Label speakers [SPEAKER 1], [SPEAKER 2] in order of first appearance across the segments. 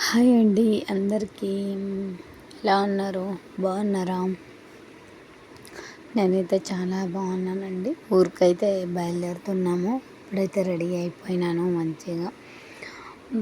[SPEAKER 1] Hi అండి అందరికీ. ఎలా ఉన్నారు? బాగున్నారా? నేనైతే చాలా బాగున్నానండి. ఊరికైతే బయలుదేరుతున్నాము. ఇప్పుడైతే రెడీ అయిపోయినాను మంచిగా.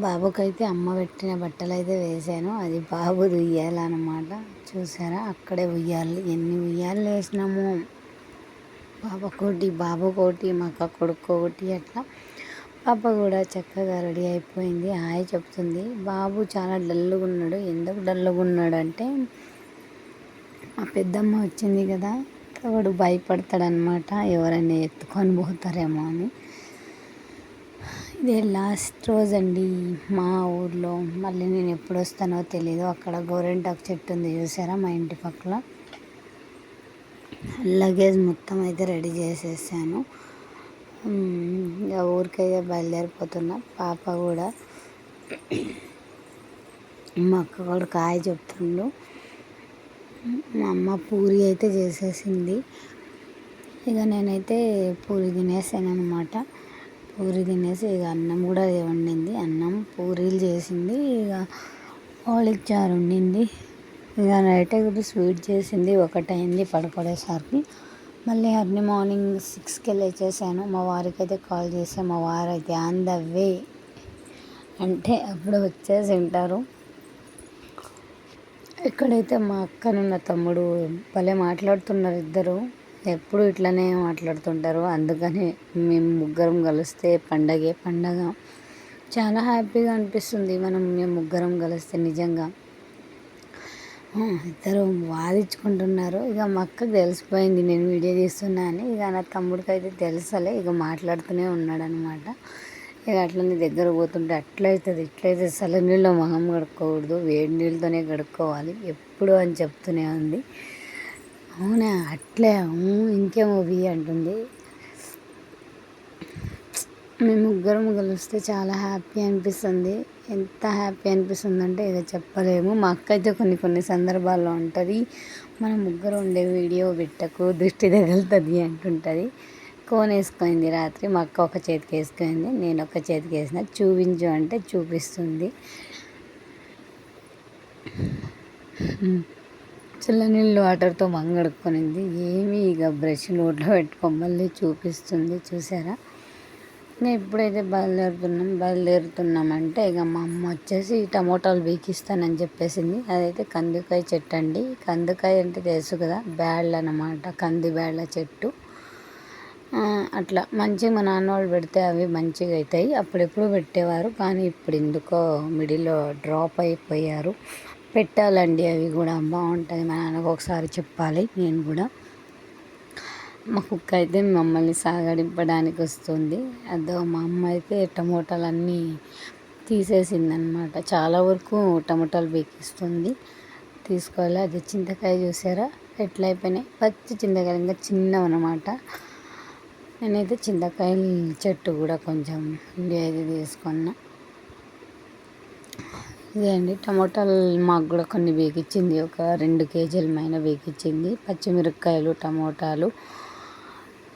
[SPEAKER 1] బాబుకైతే అమ్మ పెట్టిన బట్టలు అయితే వేసాను అది బాబు ఉయ్యాలన్నమాట. చూసారా? అక్కడే ఉయ్యాలి. ఎన్ని ఉయ్యాలు వేసినాము? బాబు బాబుకోటి బాబుకోటి మా అక్క కొడుకు ఒకటి అట్లా. పాప కూడా చక్కగా రెడీ అయిపోయింది. హాయ్ చెప్తుంది. బాబు చాలా డల్గా ఉన్నాడు. ఎందుకు డల్గా ఉన్నాడు అంటే మా పెద్దమ్మ వచ్చింది కదా వాడు భయపడతాడనమాట ఎవరైనా ఎత్తుకొని పోతారేమో అని. ఇదే లాస్ట్ రోజు అండి మా ఊర్లో. మళ్ళీ నేను ఎప్పుడు వస్తానో తెలియదు అక్కడ గోరెంటాకు చెట్టు ఉంది చూసారా మా ఇంటి పక్కల? లగేజ్ మొత్తం అయితే రెడీ చేసేసాను. ఊరికైతే బయలుదేరిపోతున్నా. పాప కూడా మా అక్క కూడా కాయ చెప్తుండు. మా అమ్మ పూరి అయితే చేసేసింది. ఇక నేనైతే పూరి తినేసాను అనమాట పూరి తినేసి ఇక అన్నం కూడా వండింది. అన్నం పూరీలు చేసింది. ఇక హోళీకి చారు వండింది. ఇక నైట్ కూడా స్వీట్ చేసింది. ఒకటైంది పడుకోడేసరికి. మళ్ళీ అర్లీ మార్నింగ్ సిక్స్కి లేచేసాను. మా వారికి అయితే కాల్ చేసాను మా వారు అయితే ఆన్ ద వే అంటే అప్పుడు వచ్చేసి ఉంటారు ఎక్కడైతే మా అక్కను నా తమ్ముడు భలే మాట్లాడుతున్నారు ఇద్దరు. ఎప్పుడు ఇట్లనే మాట్లాడుతుంటారు. అందుకని మేము ముగ్గురం కలిస్తే పండగే పండగ. చాలా హ్యాపీగా అనిపిస్తుంది. మనం మేము ముగ్గురం కలిస్తే నిజంగా. ఇద్దరు వాదించుకుంటున్నారు. ఇక మా అక్కకు తెలిసిపోయింది నేను వీడియో తీస్తున్నా అని. ఇక నా తమ్ముడికి అయితే తెలుసలే ఇక మాట్లాడుతూనే ఉన్నాడు అనమాట ఇక అట్లనే దగ్గర పోతుంటే అట్లయితుంది ఇట్లయితే చల్ల నీళ్ళు మొహం కడుక్కోకూడదు వేడి నీళ్ళతోనే కడుక్కోవాలి ఎప్పుడు అని చెప్తూనే ఉంది. అవునా? అట్లే? ఇంకేమో బి అంటుంది. మేము ముగ్గురం కలిస్తే చాలా హ్యాపీ అనిపిస్తుంది. ఎంత హ్యాపీ అనిపిస్తుంది అంటే ఇక చెప్పలేము. మా అక్క అయితే కొన్ని కొన్ని సందర్భాల్లో ఉంటుంది. మనం ముగ్గురు ఉండే వీడియో పెట్టకు దృష్టి తగులుతుంది అంటుంటుంది. కోన్ వేసుకుంది రాత్రి మా అక్క ఒక చేతికి వేసుకుంది నేను ఒక చేతికి వేసిన. చూపించు అంటే చూపిస్తుంది. చల్లనీళ్ళు వాటర్తో మంగడుక్కునింది. ఏమి ఇక బ్రష్ నోట్లో పెట్టుకోమల్లి మళ్ళీ చూపిస్తుంది. చూసారా? నేను ఎప్పుడైతే బయలుదేరుతున్నాం బయలుదేరుతున్నామంటే ఇక మా అమ్మ వచ్చేసి టమోటాలు బీకిస్తానని చెప్పేసింది. అదైతే కందికాయ చెట్టు అండి. కందికాయ అంటే తెలుసు కదా బ్యాడ్లు అనమాట కంది బ్యాళ్ళ చెట్టు. అట్లా మంచిగా మా నాన్న వాళ్ళు పెడితే అవి మంచిగా అవుతాయి. అప్పుడెప్పుడు పెట్టేవారు కానీ ఇప్పుడు ఎందుకో మిడిల్లో డ్రాప్ అయిపోయారు. పెట్టాలండి అవి కూడా బాగుంటుంది. మా నాన్నకు ఒకసారి చెప్పాలి నేను కూడా. మా కుక్క అయితే మమ్మల్ని సాగడింపడానికి వస్తుంది. అదో మా అమ్మ అయితే టమోటాలు అన్నీ తీసేసిందనమాట చాలా వరకు టమోటాలు బేకిస్తుంది. తీసుకోవాలి. అది చింతకాయ చూసారా? ఎట్లా అయిపోయినాయి? పచ్చి చింతకాయలు ఇంకా చిన్నవన్నమాట. నేనైతే చింతకాయల చెట్టు కూడా కొంచెం ఇండియా అయితే తీసుకున్నా. ఇదే అండి. టమోటాలు మాకు కూడా కొన్ని బీకిచ్చింది. ఒక రెండు కేజీల మైన బీకిచ్చింది. పచ్చిమిరపకాయలు టమోటాలు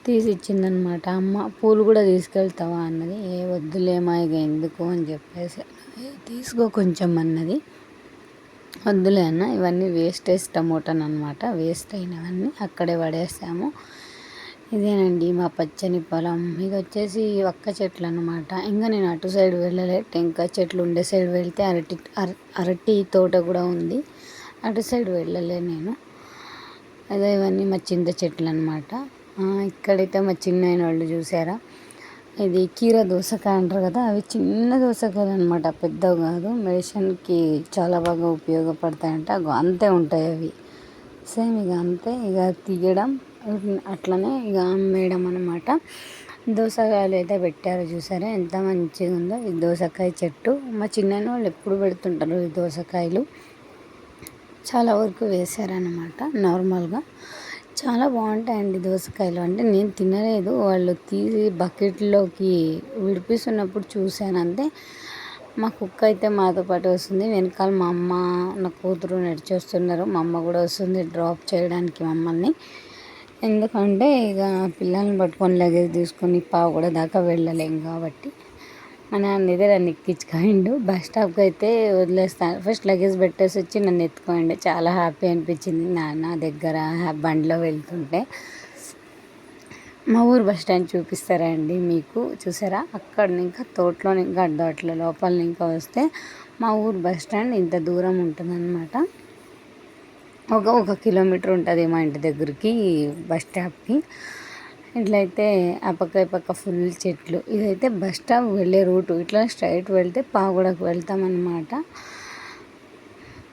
[SPEAKER 1] తీసి ఇచ్చిందనమాట అమ్మ పూలు కూడా తీసుకెళ్తావా? అన్నది. ఏ వద్దులేమా ఇక ఎందుకు? అని చెప్పేసి తీసుకో కొంచెం అన్నది. వద్దులే అన్న ఇవన్నీ వేస్టేజ్ టమోటాన్ అనమాట వేస్ట్ అయినవన్నీ అక్కడే పడేసాము. ఇదేనండి మా పచ్చని పొలం. ఇది వచ్చేసి ఒక్క చెట్లు అనమాట ఇంకా నేను అటు సైడ్ వెళ్ళలే టెంకాయ చెట్లు ఉండే సైడ్ వెళ్తే అరటి అరటి తోట కూడా ఉంది. అటు సైడ్ వెళ్ళలే నేను. అదే ఇవన్నీ మా చింత చెట్లు అనమాట ఇక్కడైతే మా చిన్న వాళ్ళు చూసారా? ఇది కీర దోసకాయ అంటారు కదా అవి చిన్న దోసకాయలు అనమాట పెద్దవి కాదు మెడిసిన్కి చాలా బాగా ఉపయోగపడతాయంట. అంతే ఉంటాయి అవి. సేమ్ ఇక అంతే ఇక తీయడం అట్లనే ఇక అమ్మేయడం అనమాట దోసకాయలు అయితే పెట్టారు చూసారా ఎంత మంచిగా ఉందో ఈ దోసకాయ చెట్టు. మా చిన్న వాళ్ళు ఎప్పుడు పెడుతుంటారు ఈ దోసకాయలు. చాలా వరకు వేశారనమాట నార్మల్గా. చాలా బాగుంటాయండి దోసకాయలు. అంటే నేను తినలేదు. వాళ్ళు తీసి బకెట్లోకి విడిపిస్తున్నప్పుడు చూశాను అంతే మా కుక్క అయితే మాతో పాటు వస్తుంది. వెనకాల మా అమ్మ నా కూతురు నడిచొస్తున్నారు. మా అమ్మ కూడా వస్తుంది డ్రాప్ చేయడానికి మమ్మల్ని. ఎందుకంటే ఇక పిల్లల్ని పట్టుకొని లగేజ్ తీసుకొని పావు కూడా దాకా వెళ్ళలేం కాబట్టి. మా నాన్న ఇదే నన్ను ఎక్కించుకోండు బస్ స్టాప్కి అయితే వదిలేస్తాను ఫస్ట్ లగేజ్ పెట్టేసి వచ్చి నన్ను ఎత్తుకోండి చాలా హ్యాపీ అనిపించింది నాన్న దగ్గర బండిలో వెళ్తుంటే. మా ఊరు బస్ స్టాండ్ చూపిస్తారా అండి మీకు? చూసారా? అక్కడ ఇంకా తోటలో ఇంకా అడ్డోట్ల లోపల ఇంకా వస్తే మా ఊరు బస్ స్టాండ్ ఇంత దూరం ఉంటుందన్నమాట. ఒక ఒక కిలోమీటర్ ఉంటుంది మా ఇంటి దగ్గరికి బస్ స్టాప్కి. ఇట్లయితే ఆ పక్క ఈ పక్క ఫుల్ చెట్లు. ఇదైతే బస్ స్టాప్ వెళ్ళే రూటు. ఇట్లా స్ట్రైట్ వెళ్తే పావుగడకు వెళ్తామన్నమాట.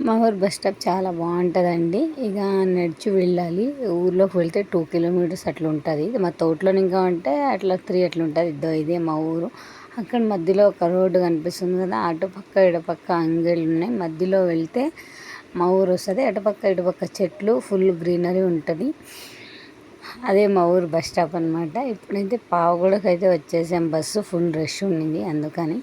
[SPEAKER 1] మా ఊరు బస్ స్టాప్ చాలా బాగుంటుందండి. ఇక నడిచి వెళ్ళాలి. ఊర్లోకి వెళ్తే టూ కిలోమీటర్స్ అట్లా ఉంటుంది మా తోటలో ఇంకా ఉంటే అట్లా త్రీ అట్లా ఉంటుంది ఇద్దో ఇదే మా ఊరు. అక్కడ మధ్యలో ఒక రోడ్డు కనిపిస్తుంది కదా అటుపక్క ఇటుపక్క అంగళ్ళు ఉన్నాయి. మధ్యలో వెళ్తే మా ఊరు వస్తుంది. అటుపక్క ఇటుపక్క చెట్లు ఫుల్ గ్రీనరీ ఉంటుంది. అదే మా ఊరు బస్ స్టాప్ అనమాట ఇప్పుడైతే పావుగూడకైతే వచ్చేసాం. బస్సు ఫుల్ రష్ ఉండింది అందుకని.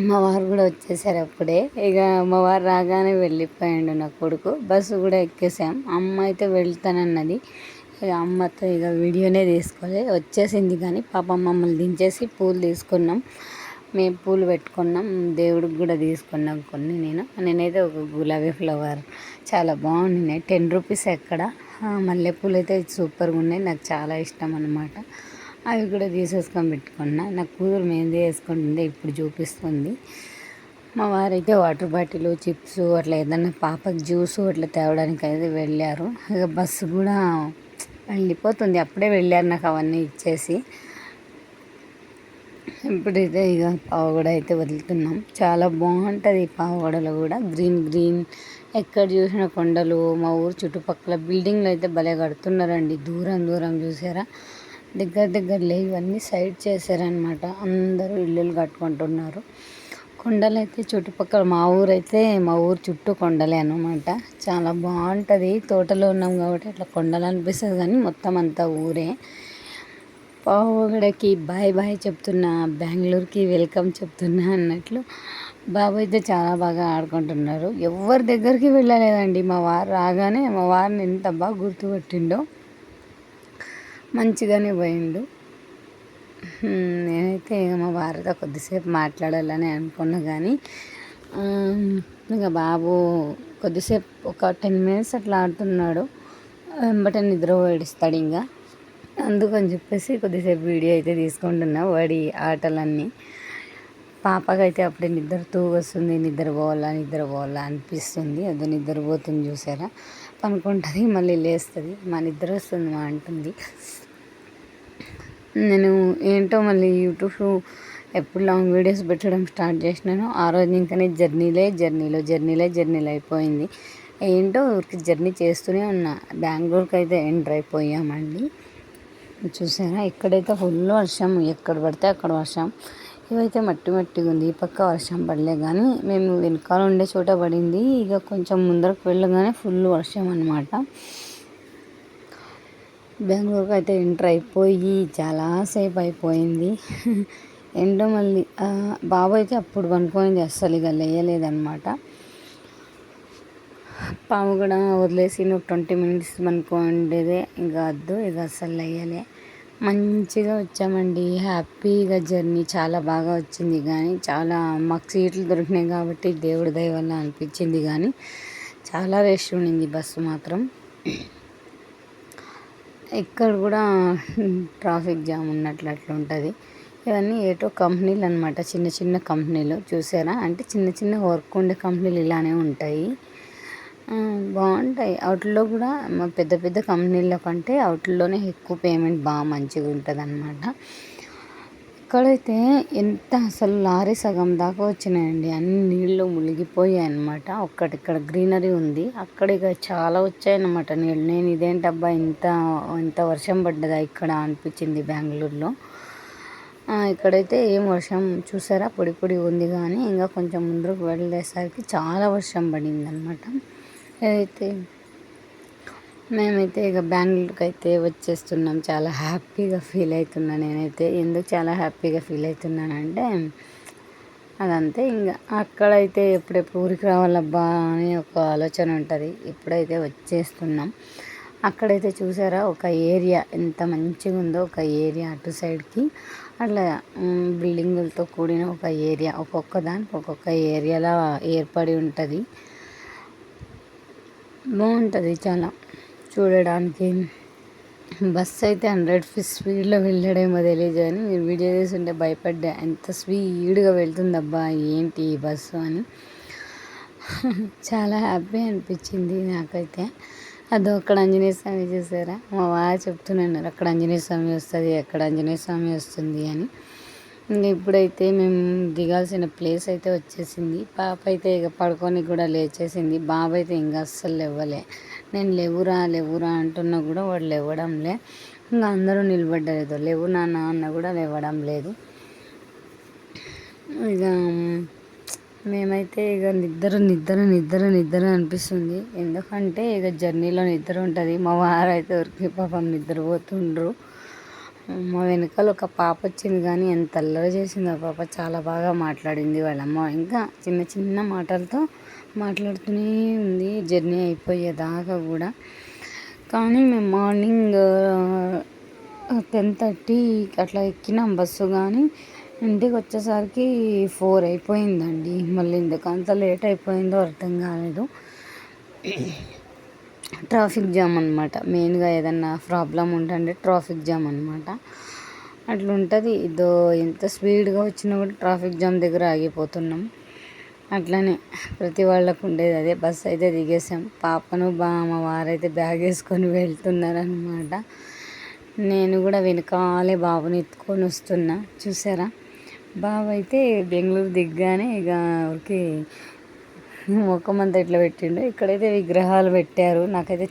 [SPEAKER 1] మా వారు కూడా వచ్చేసారు అప్పుడే. ఇక మా వారు రాగానే వెళ్ళిపోయాడు నా కొడుకు. బస్సు కూడా ఎక్కేసాం. అమ్మ అయితే వెళ్తానన్నది. ఇక అమ్మతో ఇక వీడియోనే తీసుకోలేదు వచ్చేసింది కానీ పాప మమ్మల్ని దించేసి పూలు తీసుకున్నాం. మేము పూలు పెట్టుకున్నాం. దేవుడికి కూడా తీసుకున్నాం కొన్ని నేను. నేనైతే ఒక గులాబీ ఫ్లవర్. చాలా బాగున్నాయి టెన్ రూపీస్ ఎక్కడ? మల్లెపూలు అయితే సూపర్గా ఉన్నాయి. నాకు చాలా ఇష్టం అనమాట అవి కూడా తీసేసుకొని పెట్టుకున్నా. నా కూతురు మెహందీ వేసుకుంటుందే. ఇప్పుడు చూపిస్తుంది. మా వారైతే వాటర్ బాటిల్ చిప్స్ అట్లా ఏదన్నా పాపకి జ్యూస్ అట్లా తేవడానికి అయితే వెళ్ళారు. ఇక బస్సు కూడా వెళ్ళిపోతుంది. అప్పుడే వెళ్ళారు నాకు అవన్నీ ఇచ్చేసి. ఇప్పుడైతే ఇక పావుగడ అయితే వదులుతున్నాం. చాలా బాగుంటుంది పావుగడలో కూడా. Green green. ఎక్కడ చూసిన కొండలు మా ఊరు చుట్టుపక్కల బిల్డింగ్లు అయితే భలే కడుతున్నారండి. దూరం దూరం చూసారా? దగ్గర దగ్గరలో ఇవన్నీ సైడ్ చేశారనమాట అందరూ ఇల్లులు కట్టుకుంటున్నారు. కొండలు అయితే చుట్టుపక్కల మా ఊరైతే మా ఊరు చుట్టూ కొండలే అనమాట చాలా బాగుంటుంది. తోటలో ఉన్నాం కాబట్టి అట్లా కొండలు అనిపిస్తుంది కానీ మొత్తం అంతా ఊరే. పావుగడకి బాయ్ బాయ్ చెప్తున్నా బెంగళూరుకి వెల్కమ్ చెప్తున్నా అన్నట్లు బాబు అయితే చాలా బాగా ఆడుకుంటున్నారు. ఎవరి దగ్గరికి వెళ్ళలేదండి. మా వారు రాగానే మా వారిని ఎంత బాగా గుర్తుపట్టిండో మంచిగానే పోయిండు. నేనైతే ఇక మా వారితో కొద్దిసేపు మాట్లాడాలని అనుకున్నా కానీ ఇక బాబు కొద్దిసేపు ఒక టెన్ మినిట్స్ అట్లా ఆడుతున్నాడు. వెంబట నిద్ర ఏడుస్తాడు ఇంకా. అందుకని చెప్పేసి కొద్దిసేపు వీడియో అయితే తీసుకుంటున్నా. వాడి ఆటలన్నీ. పాపకైతే అప్పుడే నిద్ర వస్తుంది నిద్రపోవాలా నిద్రపోవాలా అనిపిస్తుంది. అది నిద్రపోతుంది చూసారా? పనుకుంటుంది మళ్ళీ లేస్తుంది. మా నిద్ర వస్తుంది మా అంటుంది. నేను ఏంటో మళ్ళీ యూట్యూబ్ ఎప్పుడు లాంగ్ వీడియోస్ పెట్టడం స్టార్ట్ చేసినానో ఆ రోజు ఇంకనే జర్నీలే జర్నీలో జర్నీలే జర్నీలు అయిపోయింది. ఏంటో ఊరికి జర్నీ చేస్తూనే ఉన్నా. బెంగళూరుకి అయితే ఎంటర్ అయిపోయామండి. చూసారా? ఇక్కడైతే ఫుల్ వర్షం. ఎక్కడ పడితే అక్కడ వర్షం. ఇవైతే మట్టి మట్టిగా ఉంది. ఈ పక్క వర్షం పడలే కానీ మేము వెనకాల ఉండే చోట పడింది. ఇక కొంచెం ముందరకు వెళ్ళగానే ఫుల్ వర్షం అనమాట బెంగళూరుకి అయితే ఎంటర్ అయిపోయి చాలాసేపు అయిపోయింది. ఎండో మళ్ళీ బాబు అయితే అప్పుడు పనుకోయింది అస్సలు ఇక లేయలేదన్నమాట. పాము కూడా వదిలేసి నువ్వు ట్వంటీ మినిట్స్ పనుకోండేదే ఇంకా వద్దు ఇక అస్సలు లేయలే. మంచిగా వచ్చామండి. హ్యాపీగా జర్నీ చాలా బాగా వచ్చింది కానీ చాలా మాకు సీట్లు దొరికినాయి కాబట్టి దేవుడి దయ వల్ల అనిపించింది కానీ చాలా రష్ ఉండింది బస్సు మాత్రం. ఇక్కడ కూడా ట్రాఫిక్ జామ్ ఉన్నట్లు అట్లా ఉంటుంది. ఇవన్నీ ఏటో కంపెనీలు అనమాట చిన్న చిన్న కంపెనీలు. చూసారా? అంటే చిన్న చిన్న వర్క్ ఉండే కంపెనీలు ఇలానే ఉంటాయి. బాగుంటాయి. వాటిల్లో కూడా పెద్ద పెద్ద కంపెనీల కంటే వాటిల్లోనే ఎక్కువ పేమెంట్ బాగా మంచిగా ఉంటుంది అనమాట ఇక్కడైతే ఎంత అసలు లారీ సగం దాకా వచ్చినాయండి. అన్ని నీళ్ళు మునిగిపోయాయి అనమాట ఒక్కటిక్కడ గ్రీనరీ ఉంది. అక్కడ ఇక చాలా వచ్చాయన్నమాట నీళ్ళు నేను ఇదేంటబ్బా ఇంత ఇంత వర్షం పడ్డదా ఇక్కడ అనిపించింది బెంగళూరులో. ఇక్కడైతే ఏం వర్షం చూసారా? పొడి పొడి ఉంది కానీ ఇంకా కొంచెం ముందుకు వెళ్ళేసరికి చాలా వర్షం పడింది అనమాట అయితే మేమైతే ఇక బెంగళూరుకి అయితే వచ్చేస్తున్నాం. చాలా హ్యాపీగా ఫీల్ అవుతున్నా నేనైతే. ఎందుకు చాలా హ్యాపీగా ఫీల్ అవుతున్నానంటే అదంతే. ఇంకా అక్కడైతే ఎప్పుడెప్పుడు ఊరికి రావాలబ్బా అని ఒక ఆలోచన ఉంటుంది. ఇప్పుడైతే వచ్చేస్తున్నాం. అక్కడైతే చూసారా ఒక ఏరియా ఎంత మంచిగా ఉందో ఒక ఏరియా అటు సైడ్కి అట్లా బిల్డింగులతో కూడిన ఒక ఏరియా ఒక్కొక్క దానికి ఒక్కొక్క ఏరియాలో ఏర్పడి ఉంటుంది. బాగుంటుంది చాలా. చూడడానికి. బస్ అయితే హండ్రెడ్ స్పీడ్లో వెళ్ళడేమో తెలియదు కానీ మీరు వీడియో చూస్తుంటే భయపడ్డా ఎంత స్పీడ్గా వెళ్తుందబ్బా ఏంటి ఈ బస్సు అని. చాలా హ్యాపీ అనిపించింది నాకైతే. అదో అక్కడ ఆంజనేయ స్వామి చూసారా? మా వారు చెప్తున్నారు అక్కడ ఆంజనేయ స్వామి వస్తుంది అక్కడ ఆంజనేయ స్వామి వస్తుంది అని. ఇప్పుడైతే మేము దిగాల్సిన ప్లేస్ అయితే వచ్చేసింది. పాప అయితే ఇక పడుకొని కూడా లేచేసింది. బాబు అయితే ఇంకా అస్సలు లేవ్వలే నేను లేవురా లేవురా అంటున్నా కూడా వాడు లేవడంలే ఇంకా అందరూ నిలబడ్డారు లేవు నాన్న అన్న కూడా లేవడం లేదు. ఇక మేమైతే ఇక నిద్ర నిద్ర నిద్ర నిద్ర అనిపిస్తుంది. ఎందుకంటే ఇక జర్నీలో నిద్ర ఉంటుంది. మా వారు అయితే ఉరికి పాపం నిద్రపోతుండ్రు. మా వెనకాల ఒక పాప వచ్చింది కానీ ఎంత అల్లరి చేసింది ఆ పాప చాలా బాగా మాట్లాడింది వాళ్ళమ్మ. ఇంకా చిన్న చిన్న మాటలతో మాట్లాడుతూనే ఉంది. జర్నీ అయిపోయేదాకా కూడా. కానీ మేము మార్నింగ్ టెన్ థర్టీకి అట్లా ఎక్కినాం బస్సు కానీ ఇంటికి వచ్చేసరికి ఫోర్ అయిపోయిందండి. మళ్ళీ ఎందుకు అంత లేట్ అయిపోయిందో అర్థం కాలేదు. ట్రాఫిక్ జామ్ అనమాట మెయిన్గా ఏదన్నా ప్రాబ్లం ఉంటుంటే ట్రాఫిక్ జామ్ అనమాట అట్లా ఉంటుంది ఇదో ఎంత స్పీడ్గా వచ్చినా కూడా ట్రాఫిక్ జామ్ దగ్గర ఆగిపోతున్నాం. అట్లనే ప్రతి వాళ్ళకు ఉండేది అదే. బస్ అయితే దిగేసాం. పాపను బా మా వారైతే బ్యాగ్ వేసుకొని వెళ్తున్నారనమాట నేను కూడా వెనకాలే బాబుని ఎత్తుకొని వస్తున్నా. చూసారా? బాబు అయితే బెంగళూరు దిగ్గానే ఇక ఊరికి ముఖం అంతా ఇట్లా పెట్టిండు. ఇక్కడైతే విగ్రహాలు పెట్టారు. నాకైతే